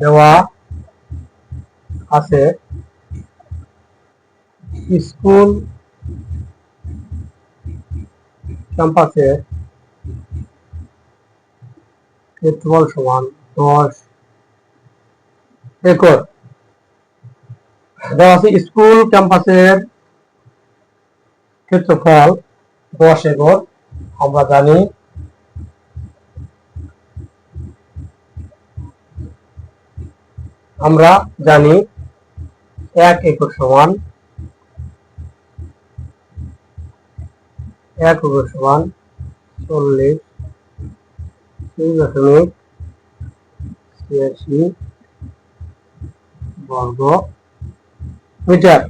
দেওয়া আছে। স্কুল ক্যাম্পাসে ক্ষেত্রফল সমান দশ একর। দেওয়া আছে স্কুল ক্যাম্পাসের ক্ষেত্রফল দশ একর। আমরা জানি আমরা জানি এক একর সমান, এক একর সমান চল্লিশ তিন দশমিক ছিয়াশি বর্গ মিটার।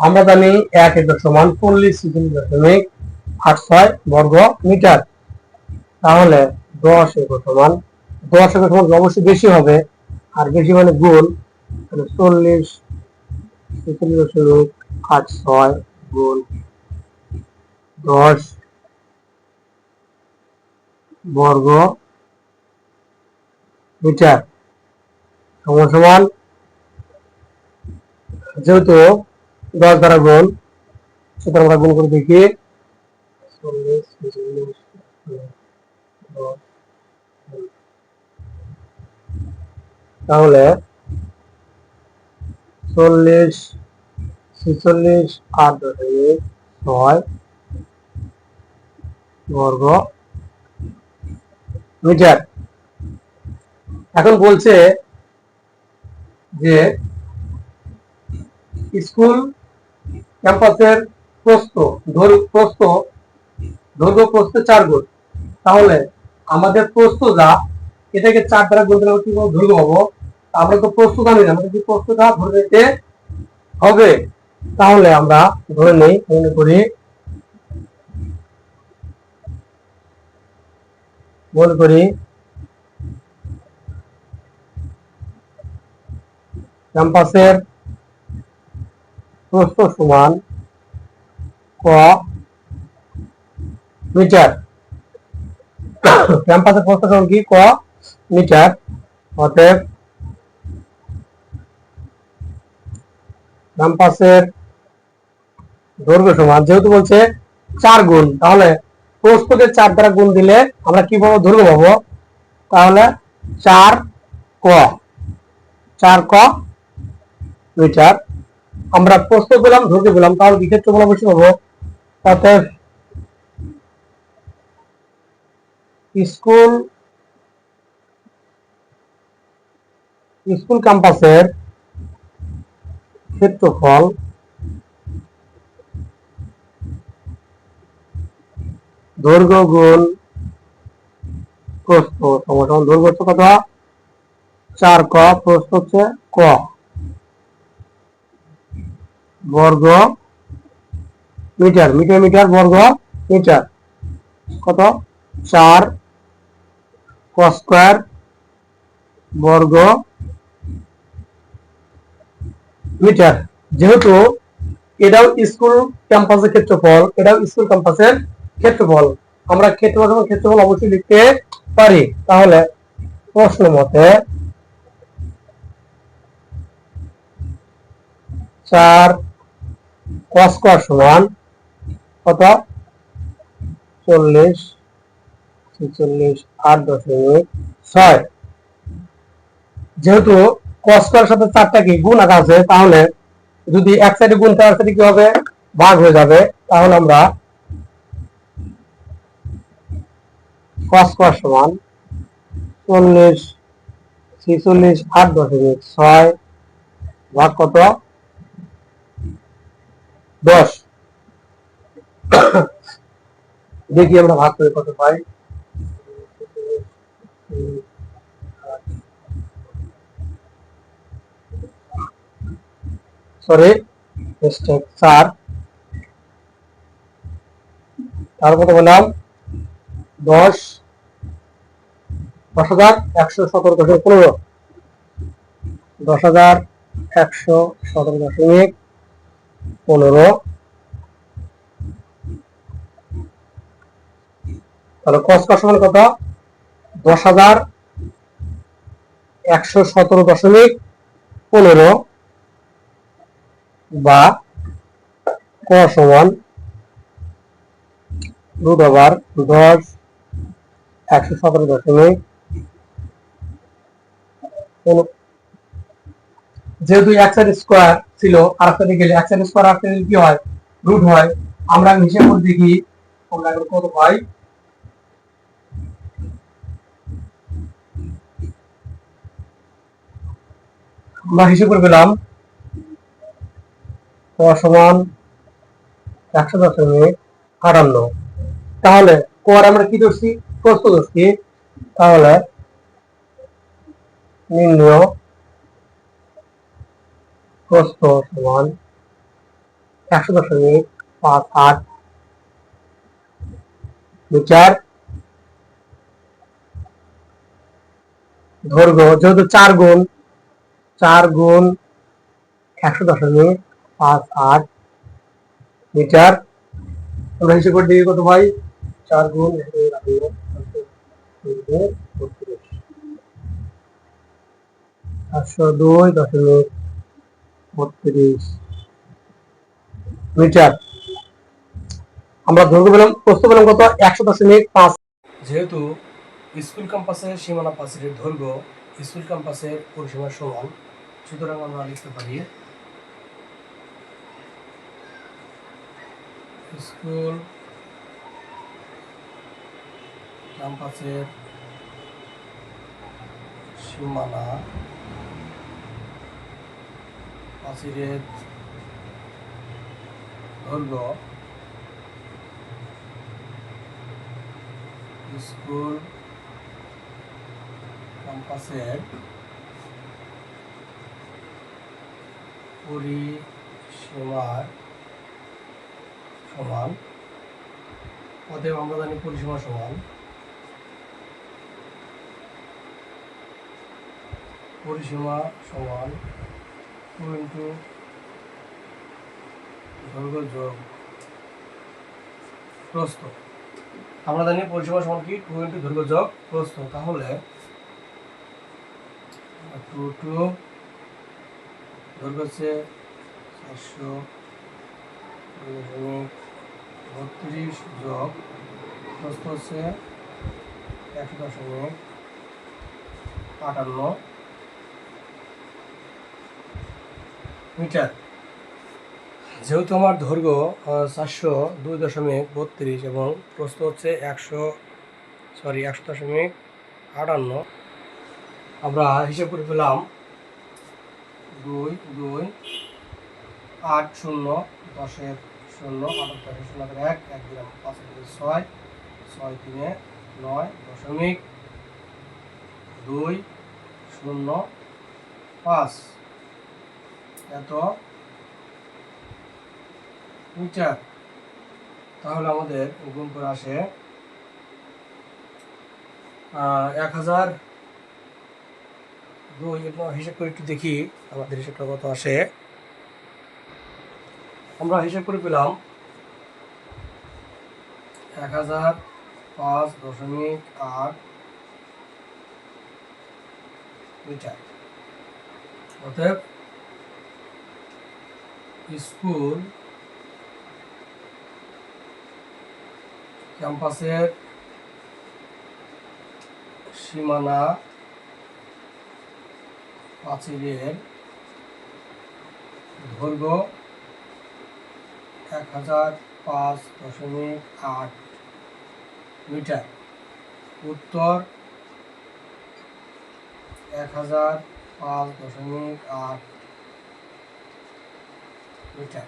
আমরা জানি এক একর সমান চল্লিশ তিন দশমিক আট ছয় বর্গ মিটার। তাহলে দশ একর সমান, দশ একর সমান অবশ্যই বেশি হবে। আর বেশি মানে গোল। তাহলে চল্লিশ, ছেচল্লিশ দশমিক আট ছয় গুণ দশ বর্গ মিটার। সমান সমান যেহেতু দশ দ্বারা গুণ সুতরাং আমরা গুণ করে দেখি। চল্লিশ, ছেচল্লিশ, দশ। তাহলে চল্লিশ, ছেচল্লিশ আট দশমিক ছয় বর্গ মিটার। এখন বলছে যে স্কুল ক্যাম্পাসের প্রস্থ, দৈর্ঘ্য প্রস্থ দৈর্ঘ্য প্রস্থ চার গুণ। তাহলে আমাদের প্রস্থ যা এটাকে চার দ্বারা গুণ দিলে আমরা কি পাবো? দৈর্ঘ্য পাবো আমরা তো প্রস্থ জানি না আমাদের কি প্রস্থটা ধরে নিতে হবে, তাহলে আমরা ধরে নেই, মনে করি। মনে করি। ক্যাম্পাসের প্রস্থ সমান ক মিটার। ক্যাম্পাসের প্রস্থ সমান কি? ক মিটার অতএব ক্যাম্পাসের দৈর্ঘ্য সমান, যেহেতু বলছে চার গুণ, তাহলে প্রস্থকে চার দ্বারা গুণ দিলে আমরা কি পাবো? দৈর্ঘ্য পাবো? তাহলে চার ক চার ক মিটার। আমরা প্রস্থ পেলাম, দৈর্ঘ্য পেলাম তাহলে কি ক্ষেত্রফল অবশ্যই পাবো অতএব স্কুল স্কুল ক্যাম্পাসের ক্ষেত্রফল দৈর্ঘ্য গুণ প্রস্থ সমান দৈর্ঘ্য হচ্ছে কত? চার ক, প্রস্থ হচ্ছে ক। বর্গ মিটার মিটার মিটার, বর্গ, মিটার। কত? চার, ক স্কোয়ার, বর্গ মিটার। যেহেতু এটাও স্কুল ক্যাম্পাসের ক্ষেত্রফল, এটাও স্কুল ক্যাম্পাসের ক্ষেত্রফল। আমরা ক্ষেত্রফল ক্ষেত্রফল অবশ্যই লিখতে পারি। তাহলে প্রশ্ন মতে চার কস্কর সমান কত? চল্লিশ, ছেচল্লিশ, আট দশমিক ছয়। যেহেতু কস্কর সাথে চারটা কি গুণ আছে, তাহলে যদি এক সাইডে গুণ তার সাথে কি হবে? ভাগ হয়ে যাবে। তাহলে আমরা কস্কর সমান চল্লিশ, ছেচল্লিশ, আট দশমিক ছয় ভাগ কত? দশ। দেখি আমরা ভাগ করে কত পাই? সরি মিস্টেক চার তার কত বললাম দশ দশ হাজার একশো সতেরো দশমিক পনেরো। দশ হাজার একশো সতেরো দশমিক পনেরো। তাহলে কস্ট সমান কত? দশ হাজার একশো সতেরো দশমিক পনেরো। বা ক সমান রুট ওভার দশ একশো সতেরো দশমিক যেহেতু এক সাইড স্কোয়ার ছিল, আর একটা দিকে গেলে এক সাইড স্কোয়ার আর একটা কি হয়? রুট হয়। আমরা হিসেব করে দেখি আমরা কত হয় আমরা হিসেব করে পেলাম সমান একশো দশমিক আটান্ন। তাহলে কর আমরা কি ধরছি? প্রস্তুত ধরছি। তাহলে নির্ণয় প্রস্থ সমান একশো দশমিক পাঁচ আট মিটার দৈর্ঘ্য যেহেতু চার গুণ চার গুণ একশো দশমিক পাঁচ আট মিটার। আমরা হিসেব করে দেখি কত ভাই? চার গুণ দুই দশমিক বত্রিশ মিটার। আমরা দৈর্ঘ্য পেলাম, প্রস্থ পেলাম কত? একশো দশমিক পাঁচ। যেহেতু স্কুল ক্যাম্পাসের সীমানা পাশের দৈর্ঘ্য স্কুল ক্যাম্পাসের পরিসীমার সমান, সুতরাং আমরা লিখতে পারি স্কুল ক্যাম্পাসের সীমানা পাচিরের দৈর্ঘ্য স্কুল ক্যাম্পাসের পরিসীমার সমান, অতএব আমরা জানি পরিসীমা সমান পরিসীমা সমান টু ইন্টু দৈর্ঘ্য যোগ প্রস্থ। আমরা জানি পরিসীমা সমান কি? টু ইন্টু দৈর্ঘ্য যোগ প্রস্থ। তাহলে টু টু দৈর্ঘ্য হচ্ছে চারশো বত্রিশ যোগ প্রস্থ হচ্ছে একশো দশমিক আটান্ন মিটার। যেহেতু আমার দৈর্ঘ্য চারশো দুই দশমিক বত্রিশ এবং প্রস্থ হচ্ছে একশো সরি একশো দশমিক আটান্ন, আমরা হিসেব করে পেলাম দুই দুই আট শূন্য দশের দশের শূন্য করে এক এক দিলাম পাঁচ, ছয় ছয় তিনে নয়, দশমিক দুই, শূন্য, পাঁচ। এত মিটার। তাহলে আমাদের গুণ করে আসে এক হাজার দুই হিসাব করে একটু দেখি আমাদের হিসাবটা কত আসে। আমরা হিসেব করে পেলাম এক হাজার পাঁচ দশমিক আট মিটার। অতএব স্কুল ক্যাম্পাসের সীমানা প্রাচীরের দৈর্ঘ্য এক হাজার পাঁচ দশমিক আট মিটার। উত্তর এক হাজার পাঁচ দশমিক আট মিটার।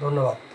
ধন্যবাদ।